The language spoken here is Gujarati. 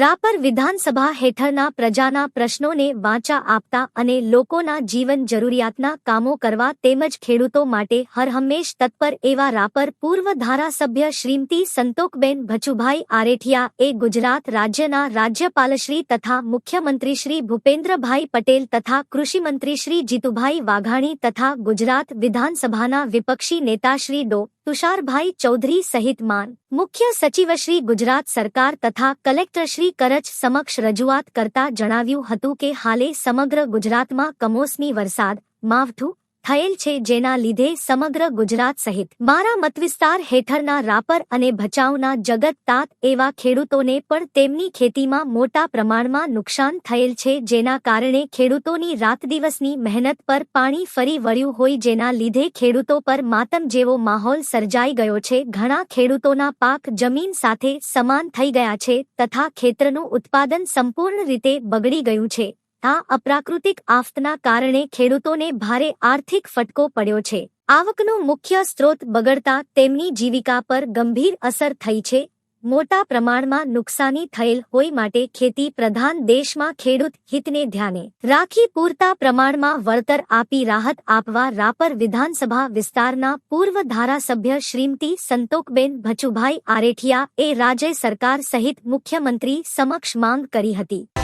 રાપર વિધાનસભા હેઠળના પ્રજાના પ્રશ્નોને વાંચા આપતા અને લોકોના જીવન જરૂરિયાતના કામો કરવા તેમજ ખેડૂતો માટે હરહંમેશ તત્પર એવા રાપર પૂર્વ ધારાસભ્ય શ્રીમતી સંતોકબેન ભચુભાઈ આરેઠિયા એ ગુજરાત રાજ્યના રાજ્યપાલશ્રી તથા મુખ્યમંત્રી શ્રી ભૂપેન્દ્રભાઈ પટેલ તથા કૃષિમંત્રી શ્રી જીતુભાઈ વાઘાણી તથા ગુજરાત વિધાનસભાના વિપક્ષી નેતા શ્રી ડો. તુષારભાઈ ચૌધરી સહિત માન મુખ્ય સચિવ શ્રી ગુજરાત સરકાર તથા કલેક્ટર શ્રી કરચ સમક્ષ રજૂઆત કરતા જણાવ્યું હતું કે હાલે સમગ્ર ગુજરાતમાં કમોસમી વરસાદ માવઠું થયેલ છે જેના લીધે સમગ્ર ગુજરાત સહિત મારા મતવિસ્તાર હેઠળના રાપર અને ભચાઉના જગત તાત એવા ખેડૂતોને પણ તેમની ખેતીમાં મોટા પ્રમાણમાં નુકસાન થયેલ છે જેના કારણે ખેડૂતોની રાત દિવસની મહેનત પર પાણી ફરી વળ્યું હોય જેના લીધે ખેડૂતો પર માતમ જેવો માહોલ સર્જાઈ ગયો છે. ઘણા ખેડૂતોના પાક જમીન સાથે સમાન થઈ ગયા છે તથા ખેતરનું ઉત્પાદન સંપૂર્ણ રીતે બગડી ગયું છે. આ અપ્રાકૃતિક આફતના કારણે ખેડૂતોને ભારે આર્થિક ફટકો પડ્યો છે. આવકનો મુખ્ય સ્ત્રોત બગડતા તેમની જીવિકા પર ગંભીર અસર થઈ છે. મોટા પ્રમાણમાં નુકસાની થયેલ હોય માટે ખેતી પ્રધાન દેશમાં ખેડૂત હિતને ધ્યાને રાખી પૂરતા પ્રમાણમાં વળતર આપી રાહત આપવા રાપર વિધાનસભા વિસ્તારના પૂર્વ ધારાસભ્ય શ્રીમતી સંતોકબેન ભચુભાઈ આરેઠિયા એ રાજ્ય સરકાર સહિત મુખ્યમંત્રી સમક્ષ માંગ કરી હતી.